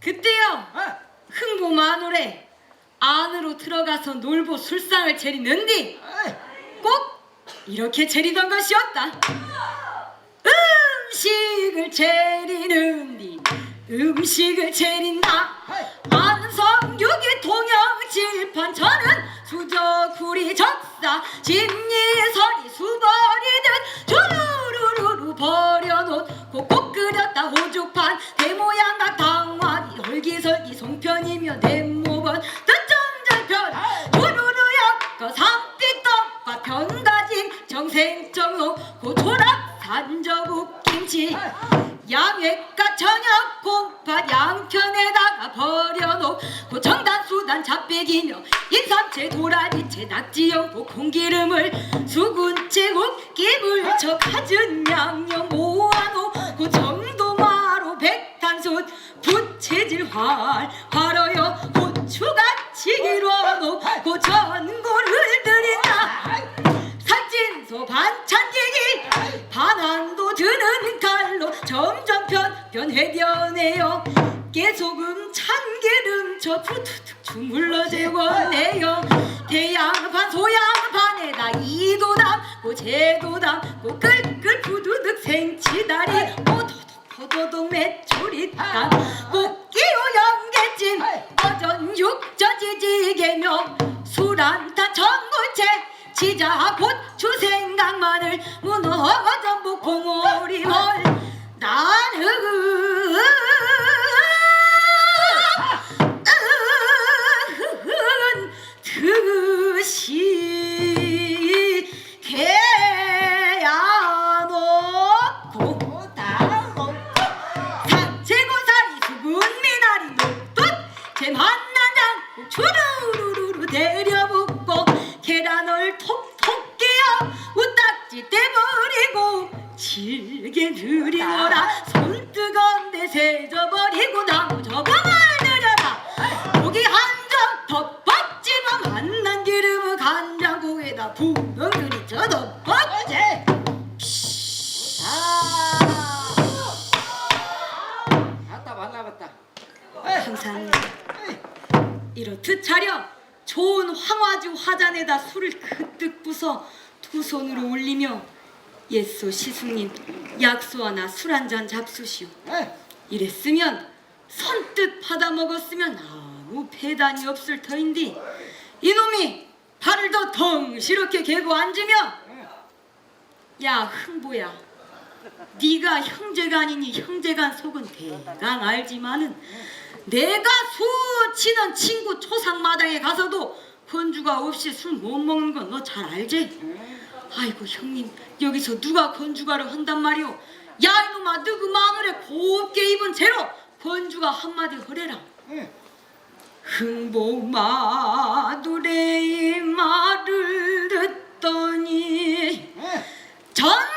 그때요. 아, 흥부 마누래. 안으로 들어가서 놀보 술상을 차리는디 아이, 꼭 이렇게 차리던 것이었다. 음식을 차리는디 음식을 차린다. 안성육이 통영칠판 저는 수저구리 적사 진리설이 수벌이듯 주르르르 버려놓고 꼭 끓였다 호주판 대모양과 헐 기설기 송편이며 대모번 뜻정절편. 주르르역 삼빛떡과 편가진 정생정옥 고초락 산저국 김치. 양회과 저녁 콩팥 양편에다가 버려놓고 정단 수단 잡배기며 인삼채 도라지채 낙지연포 콩기름을 수군채 웃김을 쳐 가진 양념 모아놓고 백탄솥 부채질 활 활어여 고추같이 길어놓고 전골을 들인다 살찐소 반찬기기 반환도 드는 칼로 점점 변변해변해요 깨소금 참기름 저 푸투툭 주물러 재워내요 태양반 소양반에다 이도 담고 재도 담 고 끌끌 푸두득 생치다리 오도독 포도독 메 꽃기호 연계찜 어전 육저지지개며 술안타 전구채 지자 고추 마늘 문 들이쳐 덮밥지 아. 아따 만나봤다. 항상 이렇듯 차려! 좋은 황화주 화잔에다 술을 그뜩 부서 두 손으로 올리며 옛소 시숙님 약소 하나 술 한 잔 잡수시오. 이랬으면 선뜻 받아 먹었으면 아무 배단이 없을 터인디. 이놈이 발을 더 덩시럽게 개고 앉으며 야 흥보야. 네가 형제가 아니니 형제간 속은 대강 알지만은 내가 수치는 친구 초상마당에 가서도 건주가 없이 술 못 먹는 건 너 잘 알지? 아이고 형님 여기서 누가 건주가를 한단 말이오? 야 이놈아 너그 마늘에 곱게 입은 채로 건주가 한마디 허래라 흥보마누레의 말을 듣더니 전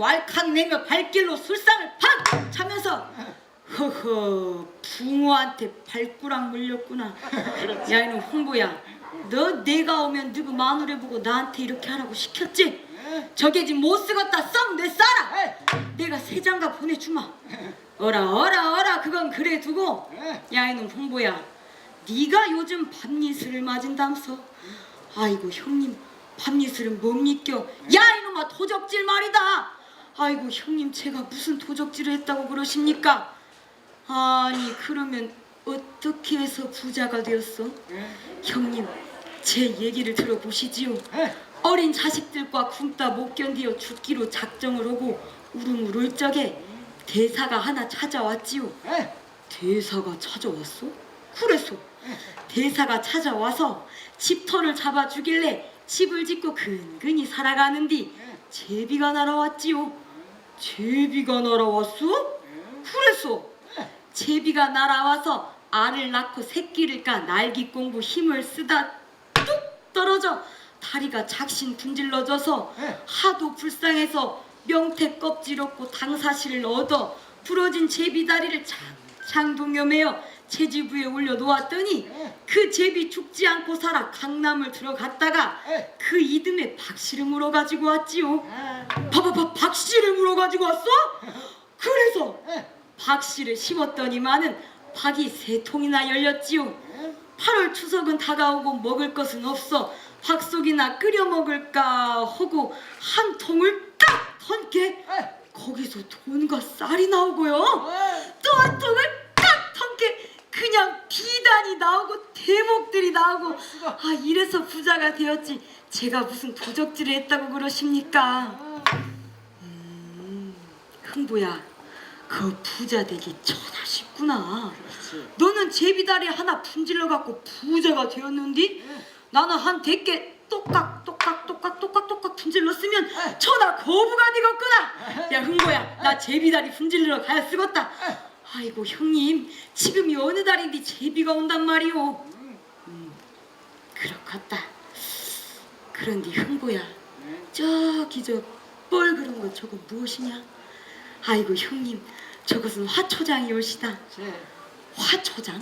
왈칵 내며 발길로 술상을 팍 차면서 허허 붕어한테 발꾸락 물렸구나. 야 이놈 홍보야. 너 내가 오면 누구 마누라 보고 나한테 이렇게 하라고 시켰지? 예. 저게 지금 못 쓰겄다. 썩 내 싸라 예. 내가 세 장가 보내주마. 어라 어라 어라. 그건 그래 두고. 예. 야 이놈 홍보야. 네가 요즘 밤이슬을 맞은담서? 아이고 형님. 밤이슬은 뭡니까 야 이놈아 도적질 말이다 아이고 형님 제가 무슨 도적질을 했다고 그러십니까 아니 그러면 어떻게 해서 부자가 되었어 예. 형님 제 얘기를 들어보시지요 예. 어린 자식들과 굶다 못 견디어 죽기로 작정을 하고 울음을 울 적에 대사가 하나 찾아왔지요 예. 대사가 찾아왔어? 그랬어. 대사가 찾아와서 집터를 잡아주길래 집을 짓고 근근히 살아가는디 제비가 날아왔지요. 제비가 날아왔어? 그랬어. 제비가 날아와서 알을 낳고 새끼를 까 날기 공부 힘을 쓰다 뚝 떨어져 다리가 작신 분질러져서 네. 하도 불쌍해서 명태 껍질 얻고 당사실을 얻어 부러진 제비 다리를 창창 동여매어 위에 올려 놓았더니 네. 그 제비 죽지 않고 살아 강남을 들어갔다가 네. 그 이듬해 박씨를 물어가지고 왔지요. 아. 봐봐봐 박씨를 물어가지고 왔어? 그래서 예. 박씨를 심었더니만은 박이 세 통이나 열렸지요. 예. 8월 추석은 다가오고 먹을 것은 없어 박속이나 끓여 먹을까 하고 한 통을 딱 예. 거기서 돈과 쌀이 나오고요. 예. 또한 통을 그냥 비단이 나오고 대목들이 나오고. 아 이래서 부자가 되었지 제가 무슨 도적질을 했다고 그러십니까? 음, 흥부야 그 부자 되기 천하쉽구나. 너는 제비다리 하나 분질러 갖고 부자가 되었는디? 나는 한 대께 똑깍 똑깍 똑깍 똑깍 똑깍 분질렀으면 천하 거부가 되겠구나. 야 흥보야 나 제비다리 분질러 가야 쓰겄다 아이고 형님 지금이 어느 달인데 제비가 온단 말이오 음, 그렇겠다 그런데 흥보야 예. 저기 저 뻘그런 거 저거 무엇이냐 아이고 형님 저것은 화초장이 올시다 제. 화초장?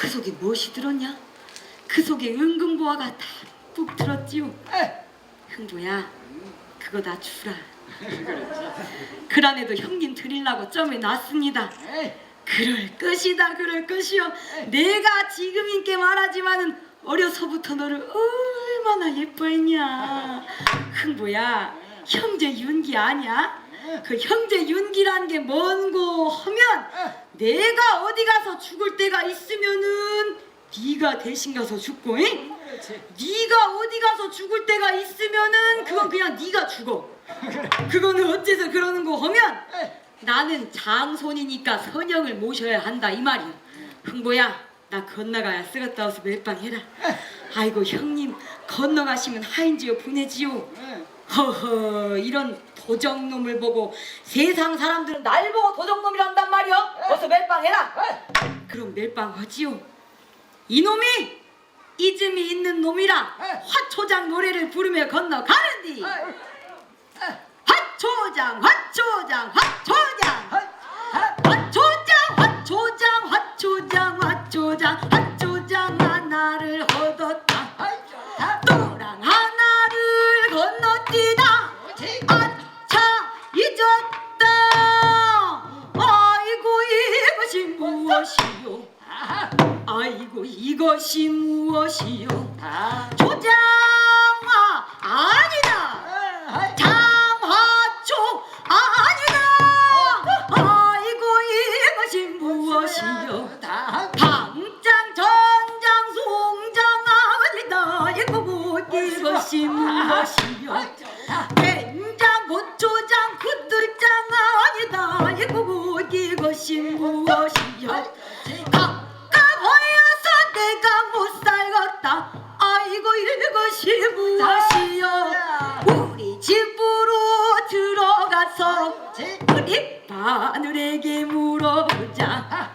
그 속에 무엇이 들었냐? 그 속에 은근보화가 담뿍 들었지요. 예. 흥부야, 그거 다 주라. 그란에도 형님 드리려고 점에 놨습니다. 에이, 그럴 것이다 그럴 것이요 내가 지금인께 말하지만은 어려서부터 너를 얼마나 예뻐했냐. 흥보야? 형제 윤기 아냐 그 형제 윤기란 게 뭔고 하면 내가 어디 가서 죽을 때가 있으면은 네가 대신 가서 죽고 잉? 네가 어디 가서 죽을 때가 있으면은 그건 그냥 네가 죽어 그거는 어째서 그러는 거 하면 나는 장손이니까 선영을 모셔야 한다 이 말이야. 흥보야, 나 건너가야 쓰겠다 어서 멜빵 해라. 아이고 형님 건너가시면 하인지요 보내지요. 응. 허허 이런 도적놈을 보고 세상 사람들은 날 보고 도적놈이란단 말이야. 어서 멜빵 해라. 그럼 멜빵 하지요. 이놈이 이즘이 있는 놈이라 화초장 노래를 부르며 건너가는디. 화초장 화초장 화초장. 화초장 화초장 화초장 화초장 하나를 얻었 이것이 무엇이요 다. 조장 아이고 이것이 무엇이요? 우리 집으로 들어가서 우리 바늘에게 물어보자.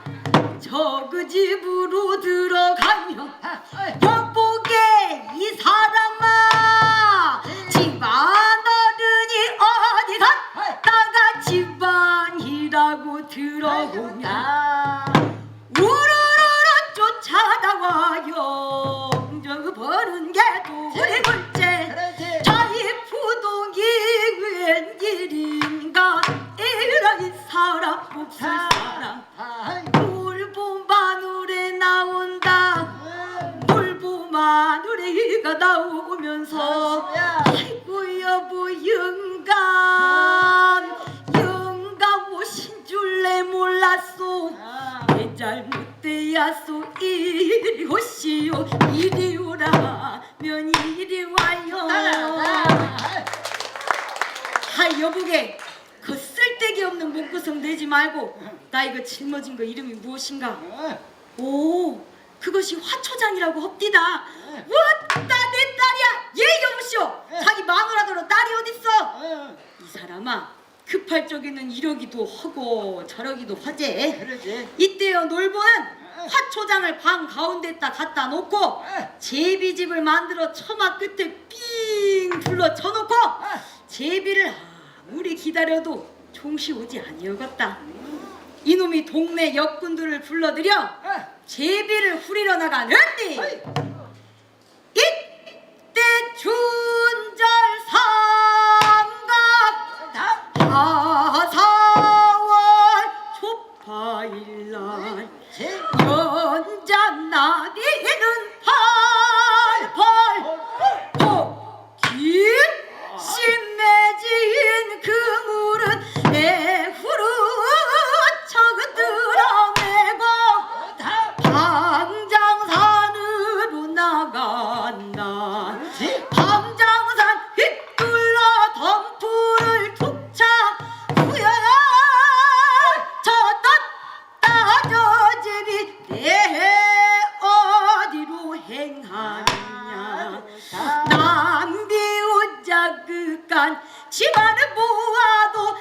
저 그 집으로 들어가면 여보게 이 사람아 不 이리 와요. 아 여보게 그 쓸데기 없는 목구성 내지 말고 나 이거 짊어진 거 이름이 무엇인가? 오 그것이 화초장이라고 헙디다. 왔다 내 딸이야. 예 여보시오. 자기 마누라더러 딸이 어딨어? 이 사람아 급할 적에는 이러기도 하고 저러기도 하지 그러지. 이때요 놀보는 화초장을 방 가운데다 갖다 놓고 제비집을 만들어 처마 끝에 삥 둘러 쳐놓고 제비를 아무리 기다려도 종시 오지 아니었다. 이놈이 동네 역군들을 불러들여 제비를 후리러 나가는디? 이때 주 Çivan, çivanı bulado